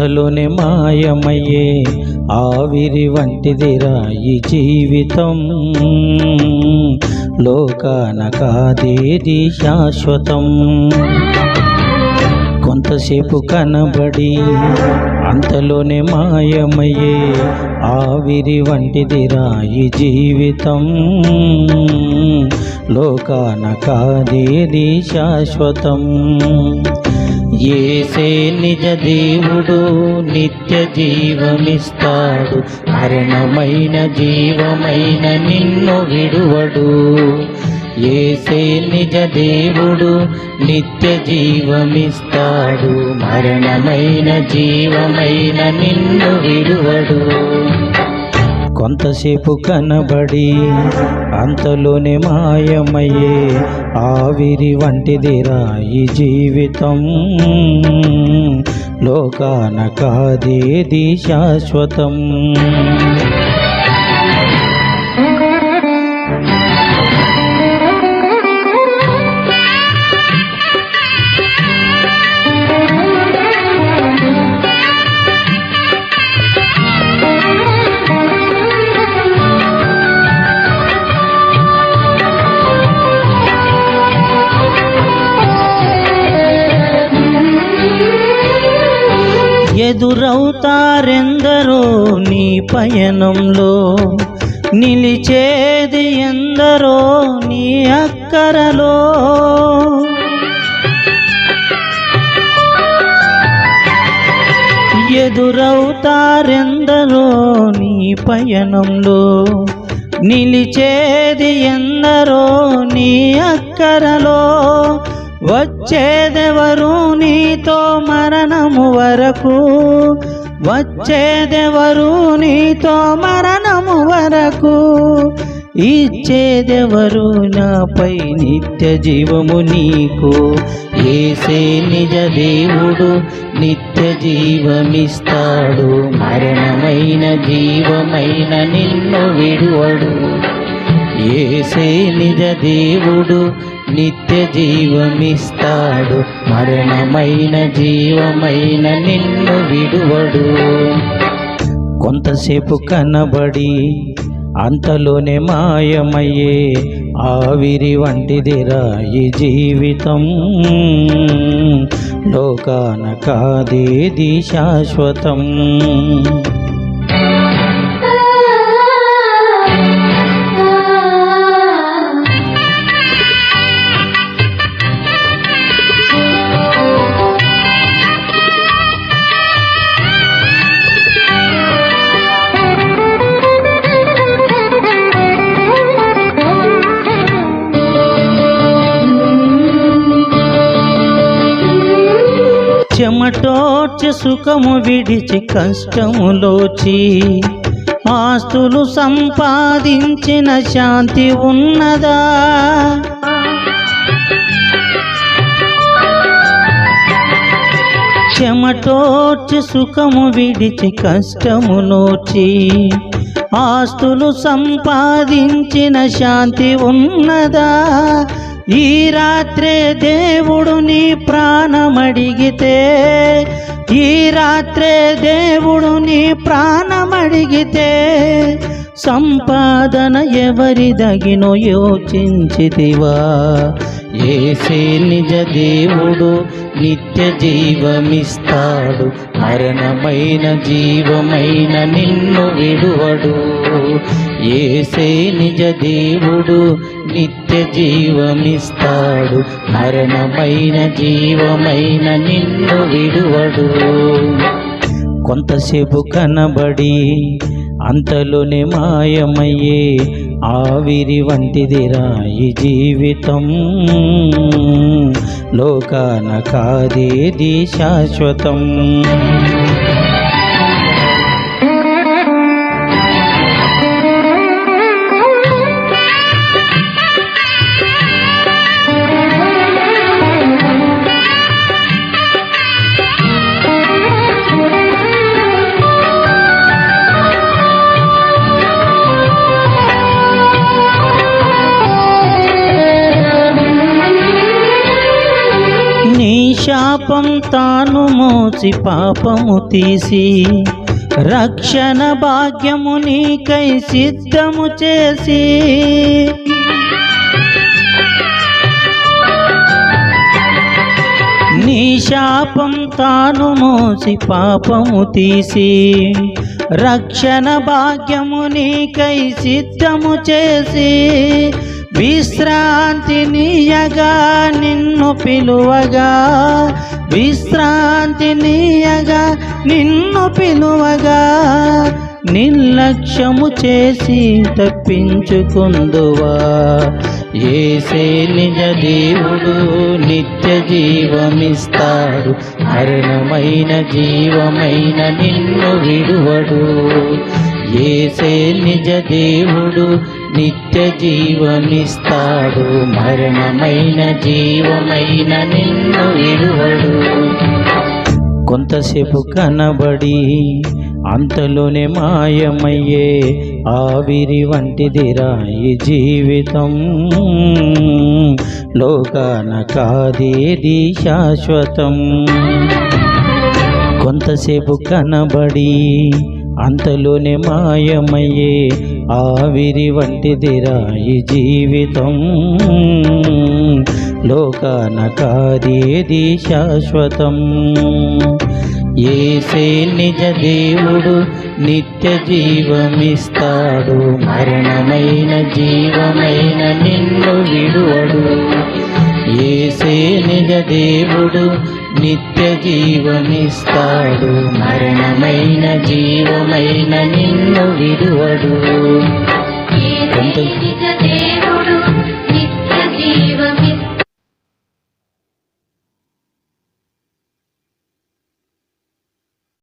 అంతలోనే మాయమయ్యే ఆవిరి వంటిదిరా ఈ జీవితం. లోకాన కాదేది శాశ్వతం. కొంతసేపు కనబడి అంతలోనే మాయమయ్యే ఆవిరి వంటిది రాయి జీవితం. లోకాన కాదేది శాశ్వతం. ఏసే నిజ దేవుడు నిత్య జీవమిస్తాడు. మరణమైన జీవమైన నిన్ను విడువడు. ఏసే నిజ దేవుడు నిత్య జీవమిస్తాడు. మరణమైన జీవమైన నిన్ను విడువడు. కొంతసేపు కనబడి అంతలోనే మాయమయ్యే ఆవిరి వంటిదిరా ఈ జీవితం. లోకాన కాదేది శాశ్వతం. ఎదురవుతారెందరో నీ పయనంలో? నిలిచేది ఎందరో నీ అక్కరలో? ఎదురవుతారెందరో నీ పయనంలో? నిలిచేది ఎందరో నీ అక్కరలో? వచ్చేదెవరు నీతో మరణము వరకు? వచ్చేదెవరు నీతో మరణము వరకు? ఇచ్చేదెవరు నాపై నిత్య జీవము నీకు? ఏసే నిజ దేవుడు నిత్య జీవమిస్తాడు. మరణమైన జీవమైన నిన్ను విడువడు. ఏసే నిజ దేవుడు నిత్య జీవమిస్తాడు. మరణమైన జీవమైన నిన్ను విడువడు. కొంతసేపు కనబడి అంతలోనే మాయమయ్యే ఆవిరి వంటిదిరా ఈ జీవితం. లోకాన కాదేది శాశ్వతం. చెమటోర్చి సుఖము విడిచి కష్టములోచి ఆస్తులు సంపాదించిన శాంతి ఉన్నదా? చెమటోర్చి సుఖము విడిచి కష్టము నోచి ఆస్తులు సంపాదించిన శాంతి ఉన్నదా? ఈ రాత్రే దేవుడు నీ ప్రాణమడిగితే ఈ రాత్రే దేవుడు నీ ప్రాణమడిగితే సంపాదన ఎవరిదగినో యోచించితివా. ఏసే నిజ దేవుడు నిత్య జీవమిస్తాడు. మరణమైన జీవమైన నిన్ను విడువడు. ఏసే నిజ దేవుడు నిత్య జీవమిస్తాడు. మరణమైన జీవమైన నిన్ను విడువడు. కొంతసేపు కనబడి అంతలోనే మాయమయ్యే ఆవిరి వంటిదిరా ఈ జీవితం. లోకాన కాదేది శాశ్వతం. శాపం తాను మోసి పాపము తీసి రక్షణ భాగ్యము నీకై సిద్ధము చేసి. నీ శాపం తాను మోసి పాపము తీసి రక్షణ భాగ్యము నీకై సిద్ధము చేసి విశ్రాంతి నీయగా నిన్ను పిలువగా. విశ్రాంతి నీయగా నిన్ను పిలువగా. నిర్లక్ష్యము చేసి తప్పించుకుందువా. ఏసే నిజ దేవుడు నిత్య జీవమిస్తాడు. మరణమైన జీవమైన నిన్ను విడువడు. ఏసే నిజ దేవుడు నిత్య జీవమిస్తాడు మరణమైన జీవమైన నిన్ను ఇరువడు. కొంతసేపు కనబడి అంతలోనే మాయమయ్యే ఆవిరి వంటిదిరా ఈ జీవితం. లోకాన కాదేది శాశ్వతం. కొంతసేపు కనబడి అంతలోనే మాయమయ్యే ఆవిరి వంటిదిరా జీవితం. లోకాన కాదేది శాశ్వతం. ఏసే నిజ దేవుడు నిత్య జీవమిస్తాడు. మరణమైన జీవమైన నిన్ను విడువడు. ఏసే నిజ దేవుడు నిత్య జీవమిస్తాడు. మరణమైన జీవమైన నిన్ను విడువడు. నిత్య జీవ